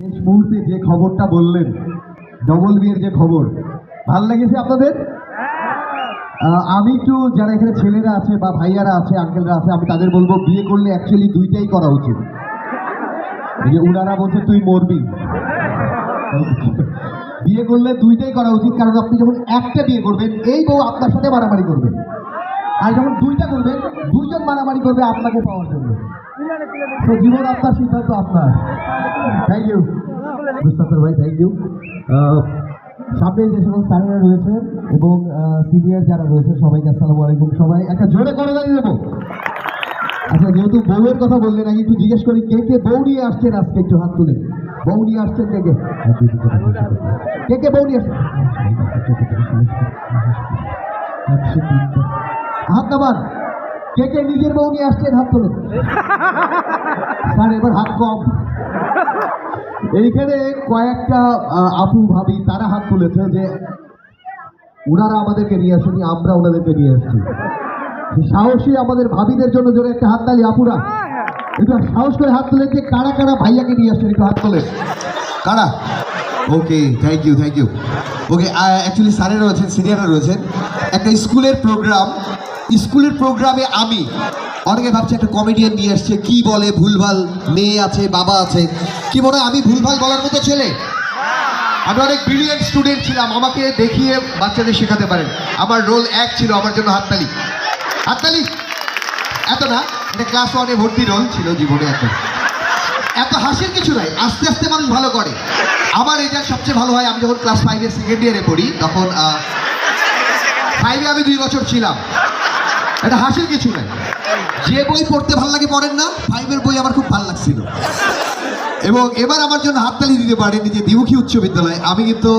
শেষ মুহূর্তে যে খবরটা বললেন ডবল বিয়ের যে খবর, ভালো লেগেছে আপনাদের? আমি একটু যারা এখানে ছেলেরা আছে বা ভাইয়ারা আছে আঙ্কেলরা আছে, আমি তাদের বলব, বিয়ে করলে অ্যাকচুয়ালি দুইটাই করা উচিত। উনারা বলছে, তুই মরবি। বিয়ে করলে দুইটাই করা উচিত, কারণ আপনি যখন একটা বিয়ে করবেন, এই বউ আপনার সাথে মারামারি করবে। আর যখন দুইটা করবেন, দুইজন মারামারি করবে আপনাকে পাওয়ার জন্য। তো জীবন আপনার সিদ্ধান্ত আপনার। থ্যাংক ইউ মুস্তাফর ভাই থ্যাংক ইউ সামনে যে সকল স্যারেরা রয়েছেন এবং সিনিয়র যারা রয়েছে, সবাইকে আসসালামু আলাইকুম। সবাই একটা জোরে করে দাঁড়িয়ে দেবো আচ্ছা যেহেতু বউয়ের কথা বললেন আগে একটু জিজ্ঞেস করি, কে কে বউ নিয়ে আসছেন আজকে একটু হাত তুলে? বউ নিয়ে আসছেন কে কে? কে কে বউ নিয়ে আসছেন? হাত নামান কে কে নিজের বউ নিয়ে আসছেন, হাত তুলে। স্যার, এবার হাত কম। এইখানে কয়েকটা আপু ভাবি, তারা হাত তুলেছে যে ওনারা আমাদেরকে নিয়ে আসেনি, আমরা ওনাদেরকে নিয়ে আসছি। সাহসী আমাদের ভাবিদের জন্য জোরে একটা হাত তালি, আপুরা। একটু সাহস করে হাত তুলে যে কারা কারা ভাইয়াকে নিয়ে আসছেন, একটু হাত তোলে কারা? Okay thank you thank you okay actually স্যারেরা রয়েছেন সিনিয়ররা রয়েছেন। একটা স্কুলের প্রোগ্রাম স্কুলের প্রোগ্রামে আমি, অনেকে ভাবছে একটা কমেডিয়ান নিয়ে আসছে, কি বলে, ভুলভাল মেয়ে আছে, বাবা আছে, কি মনে হয় আমি ভুলভাল বলার মতো ছেলে? আমি অনেক ব্রিলিয়েন্ট স্টুডেন্ট ছিলাম, আমাকে দেখিয়ে বাচ্চাদের শেখাতে পারেন। আমার রোল এক ছিল, আমার জন্য হাততালি। হাততালি? এত না, এটা ক্লাস ওয়ানে ভর্তি রোল ছিল জীবনে এত। এত হাসির কিছু নাই, আস্তে আস্তে মানুষ ভালো করে। আমার রেজাল্ট সবচেয়ে ভালো হয়, আমি যখন ক্লাস ফাইভের সেকেন্ড ইয়ারে পড়ি, তখন ফাইভে আমি দুই বছর ছিলাম। এটা হাসির কিছু নাই। যে বই পড়তে ভালো লাগে পড়েন না, ফাইভের বই আমার খুব ভালো লাগছিল। এবং এবার আমার জন্য হাততালি দিতে পারেন যে দ্বিমুখী উচ্চ বিদ্যালয়। আমি কিন্তু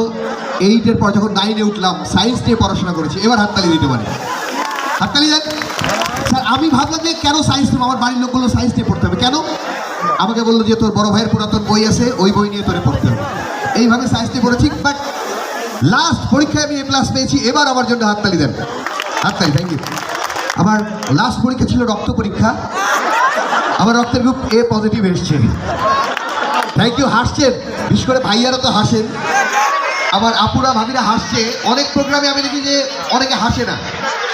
এইটের পর যখন নাইনে উঠলাম সায়েন্স নিয়ে পড়াশোনা করেছি, এবার হাততালি দিতে পারেন হাততালি দেন। স্যার, আমি ভাবলাম যে কেন সায়েন্স নেব আমার বাড়ির লোক বলল সায়েন্স নিয়ে পড়তে হবে। কেন? আমাকে বলল যে তোর বড় ভাইয়ের পুরাতন বই আছে, ওই বই নিয়ে তোরে পড়তে হবে। এইভাবে সায়েন্স নিয়ে পড়েছি বাট লাস্ট পরীক্ষায় আমি এ প্লাস পেয়েছি, এবার আমার জন্য হাততালি দেন। হাততালি থ্যাংক ইউ আমার লাস্ট পরীক্ষা ছিল রক্ত পরীক্ষা। আমার রক্তের গ্রুপ এ পজিটিভ এসছে। থ্যাংক ইউ হাসছেন। বিশেষ করে ভাইয়ারা তো হাসেন। আমার আপুরা, ভাবিরা হাসছে। অনেক প্রোগ্রামে আমি দেখি যে অনেকে হাসে না।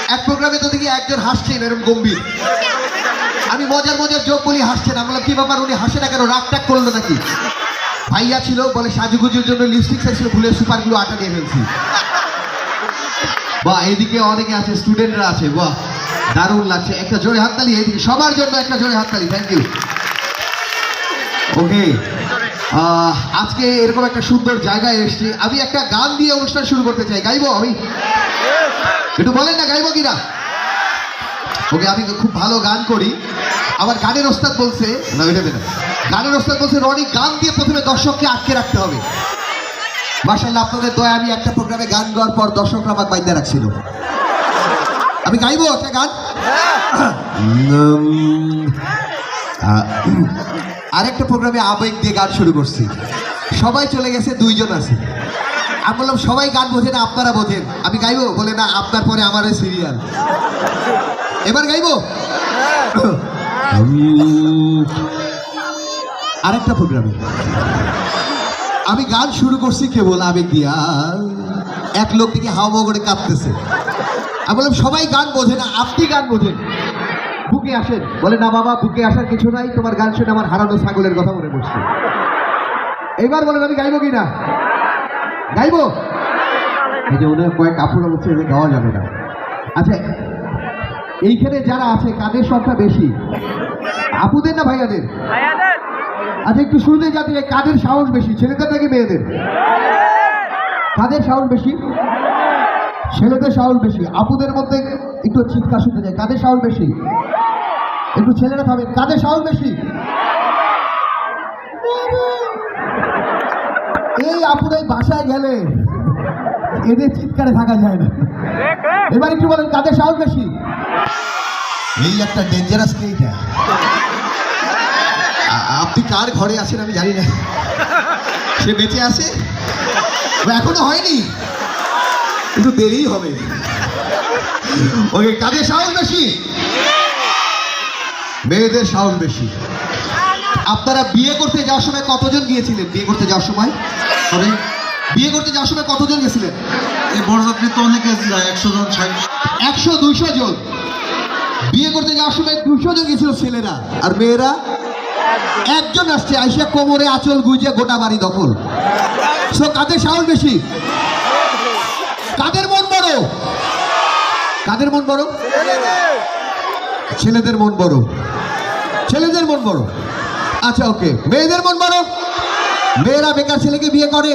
এক প্রোগ্রামে তো দেখি একজন হাসছেন এরকম গম্ভীর। আমি মজার মজার যোগ বলি হাসছেন আমি বললাম, কি ব্যাপার? উনি হাসে না কেন? রাগ টাগ করল নাকি? ভাইয়া ছিল, বলে সাজুগুজুর জন্য লিপস্টিক চাইছিল ভুলে সুপারগুলো আটা দিয়ে ফেলছি। বাহ এদিকে অনেকে আছে স্টুডেন্টরা আছে, বাহ। দারুণ লাগছে। একটা জোরে হাততালি, এইদিকে সবার জন্য একটা জোরে হাততালি থ্যাংক ইউ ওকে আজকে এরকম একটা সুন্দর জায়গায় এসেছি। আমি একটা গান দিয়ে অনুষ্ঠান শুরু করতে চাই। গাইবো আমি? একটু বলেন না, গাইবো কিনা ওকে আমি খুব ভালো গান করি। আমার গানের ওস্তাদ বলছে, না না গানের ওস্তাদ বলছে, রনি, গান দিয়ে প্রথমে দর্শককে আটকে রাখতে হবে। মার্শাল্লাহ আপনাদের দয়া আমি একটা প্রোগ্রামে গান গাওয়ার পর দর্শকরা আমার বাইন্দা রাখছিল। আমি গাইবো একটা গান? আরেকটা প্রোগ্রামে আবেগ দিয়ে গান শুরু করছি। সবাই চলে গেছে, দুইজন আছে। আমি বললাম, সবাই গান বোঝে না আপনারা বোঝেন। আমি গাইবো? বলে, না, আপনার পরে আমার সিরিয়াল এবার গাইবো? আরেকটা প্রোগ্রামে আমি গান শুরু করছি কেবল আবেগ দিয়া এক লোক দিকে হাওয়া করে কাঁদতেছে আমি বললাম সবাই গান বোঝে না আপনি গান বোঝেন। বুকে আসেন। বলে না বাবা বুকে আসার কিছু নাই তোমার গান শুনে আমার হারানো ছাগলের কথা মনে পড়ছে। এইবার বলেন আমি গাইবো কি না? গাইবো? এই যে ওনার কয়েক কাপড় বলছে যে গাওয়া যাবে না। আচ্ছা এইখানে যারা আছে কাদের সংখ্যা বেশি? আপুদের না ভাইয়াদের? আচ্ছা একটু যাতে কাদের সাহস বেশি ছেলেদের নাকি মেয়েদের? কাদের সাহস বেশি? ছেলেদের সাহস বেশি, আপুদের মধ্যে একটু চিৎকার শুনতে যায় কাদের সাহস বেশি? একটু ছেলেরা থাকবে কাদের সাহস বেশি? এই আপুরাই বাসায় গেলে এদের চিৎকারে থাকা যায় না। এবার একটু বলেন, কাদের সাহস বেশি? এই একটা ডেঞ্জারাস এইটা আ- আপনি কার ঘরে আছেন আমি জানি না। সে বেঁচে আছে? এখনও হয়নি? একটু দেরি হবে। ওকে কাদের সাহস বেশি? মেয়েদের সাহস বেশি। আপনারা বিয়ে করতে যাওয়ার সময় কতজন গিয়েছিলেন? বিয়ে করতে যাওয়ার সময়? তবে বিয়ে করতে যাওয়ার সময় কতজন গেছিলেন? এই বরযাত্রী তো অনেকে যায় একশো জন একশো দুইশো জন। বিয়ে করতে যাওয়ার সময় দুশো জন গেছিল ছেলেরা আর মেয়েরা? একজন আসছে আইসা কোমরে আঁচল গুজে গোটা বাড়ি দখল। সো কাদের সাহস বেশি? কাদের মন বড়? কাদের মন বড়? ছেলেদের মন বড়। ছেলেদের মন বড়। আচ্ছা ওকে। মেয়েদের মন বড়? মেয়েরা বেকার ছেলেকে বিয়ে করে?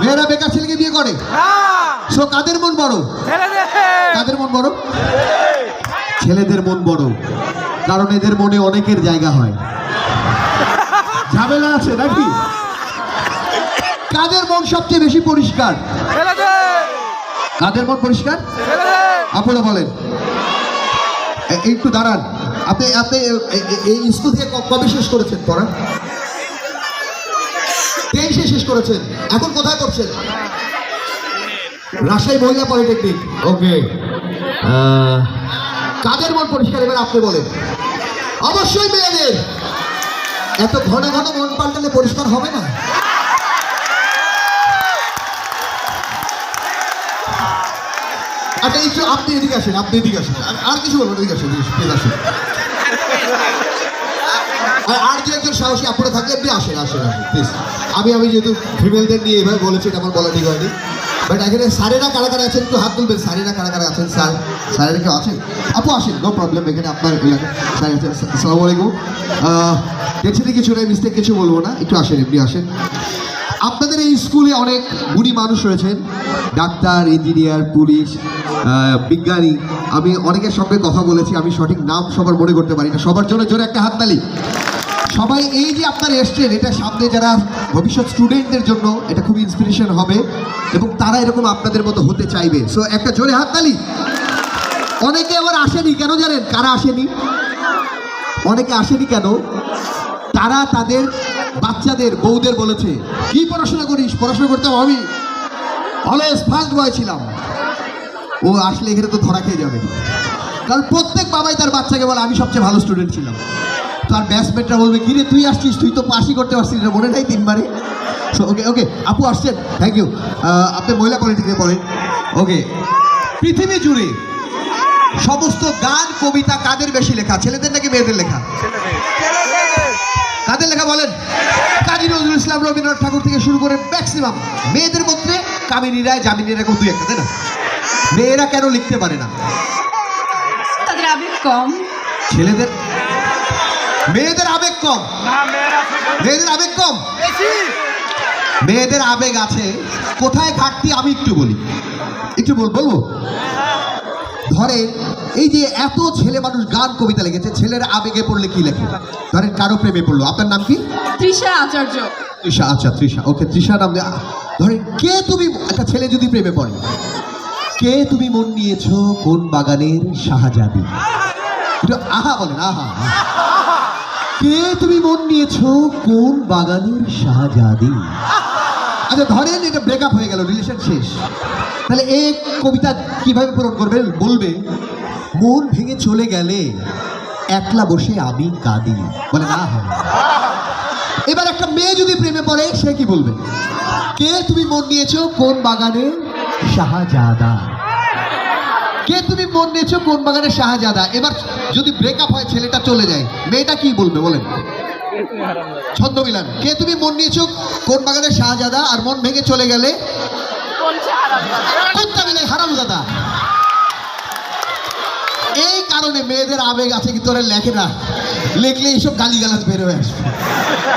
মেয়েরা বেকার ছেলেকে বিয়ে করে? সো কাদের মন বড়? কাদের মন বড়? ছেলেদের মন বড়। কারণ এদের মনে অনেকের জায়গা হয়। ঝামেলা আছে নাকি? কাদের মন সবচেয়ে বেশি পরিষ্কার? কাদের মন পরিষ্কার? আপনারা বলেন। একটু দাঁড়ান। আপনি আপনি এই স্কুল থেকে কবে শেষ করেছেন পড়া? তেইশে শেষ করেছেন। এখন কোথায় করছেন রাজশাহী মহিলা পলিটেকনিক। ওকে। কাদের মন পরিষ্কার এবার আপনি বলেন। অবশ্যই মেয়েদের। এত ঘন ঘন মন পাল্টালে পরিষ্কার হবে না? আচ্ছা একটু আপনি এদিকে আসেন, আপনি এদিকে আসেন। আর- কিছু বলবেন এদিকে আসেন প্লিজ আসেন আর- দু একজন সাহসী আপনারা থাকলে আপনি আসেন আসেন আসেন প্লিজ আমি আমি যেহেতু ফিমেলদের নিয়ে এভাবে বলেছি, এটা আমার বলা ঠিক হয়নি। বাট এখানে স্যারেরা কারা কারা আছেন, একটু হাত তুলবেন। স্যারেরা কারা কারা আছেন? স্যার স্যারেরা কেউ আছেন? আপু আসেন নো প্রবলেম এখানে আপনার স্যার আছেন আসসালামু আলাইকুম। টেনশনে কিছু নেই মিস্টেক কিছু বলব না। একটু আসেন এমনি আসেন। আপনাদের এই স্কুলে অনেক গুণী মানুষ রয়েছেন। ডাক্তার, ইঞ্জিনিয়ার, পুলিশ বিজ্ঞানী। আমি অনেকের সঙ্গে কথা বলেছি, আমি সঠিক নাম সবার মনে করতে পারি না। সবার জন্য জোরে একটা হাততালি। সবাই এই যে আপনারা এসছেন, এটা সামনে যারা ভবিষ্যৎ স্টুডেন্টদের জন্য এটা খুব ইন্সপিরেশন হবে এবং তারা এরকম আপনাদের মতো হতে চাইবে। সো একটা জোরে হাততালি। অনেকে আবার আসেনি, কেন জানেন? কারা আসেনি? অনেকে আসেনি কেন? তারা তাদের বাচ্চাদের, বউদের বলেছে, কি পড়াশোনা করিস? পড়াশোনা করতাম আমি। অলওয়েজ ফার্স্ট বয় ছিলাম ও আসলে এখানে তো ধরা খেয়ে যাবে। কারণ প্রত্যেক বাবাই তার বাচ্চাকে বলে, আমি সবচেয়ে ভালো স্টুডেন্ট ছিলাম। তার ব্যাচমেটরা বলবে কিরে তুই আসছিস? তুই তো পাসই করতে পারছিস না। মনে নাই তিনবারে। ওকে ওকে আপু আসছেন। থ্যাংক ইউ আপনি মহিলা পলিটিকে পড়েন। ওকে পৃথিবী জুড়ে সমস্ত গান, কবিতা কাদের বেশি লেখা? ছেলেদের নাকি মেয়েদের লেখা? কাদের লেখা বলেন কাজী নজরুল ইসলাম রবীন্দ্রনাথ ঠাকুর থেকে শুরু করে ম্যাক্সিমাম মেয়েদের মধ্যে কামিনী রায় যামিনী রায় দুই একটা তাই না? মেয়েরা কেন লিখতে পারে না? তাদের আবেগ কম। ছেলেদের? মেয়েদের আবেগ কম। মেয়েদের আবেগ কম। মেয়েদের আবেগ আছে। কোথায় ঘাটতি আমি একটু বলি। একটু বল বলব? ধরেন এই যে এত ছেলে মানুষ গান কবিতা লিখেছে ছেলের আবেগে পড়লে কি লেখে? ধরেন কারও প্রেমে পড়ল। আপনার নাম কি? তৃষা আচার্য। তৃষা আচ্ছা তৃষা। ওকে তৃষা নাম ধরেন কে তুমি একটা ছেলে যদি প্রেমে পড়ে কে তুমি মন নিয়েছ কোন বাগানের শাহজাদি? একটু আহা বলেন আহা। কে তুমি মন নিয়েছো কোন বাগানের শাহজাদি? আচ্ছা ধরেন এটা ব্রেকআপ হয়ে গেল রিলেশন শেষ। তাহলে এই কবিতা কীভাবে পূরণ করবে বলবে, মন ভেঙে চলে গেলে একলা বসে আমি কাঁদি। বলে না হয় এবার একটা মেয়ে যদি প্রেমে পড়ে, সে কি বলবে? কে তুমি মন নিয়েছো কোন বাগানে? শাহজাদা। কে তুমি মন নিয়েছো কোন বাগানে? শাহজাদা। এবার যদি ব্রেকআপ হয়, ছেলেটা চলে যায়। মেয়েটা কি বলবে? বলেন। ছন্দ মিলান কে তুমি? মন নিয়েছো কোন বাগানে শাহজাদা? আর মন ভেঙে চলে গেলে? হারামজাদা। এই কারণে মেয়েদের আবেগ আছে কি তোরা লেখে না? লেখলে এইসব গালিগালাজ বেরোয় আসবে।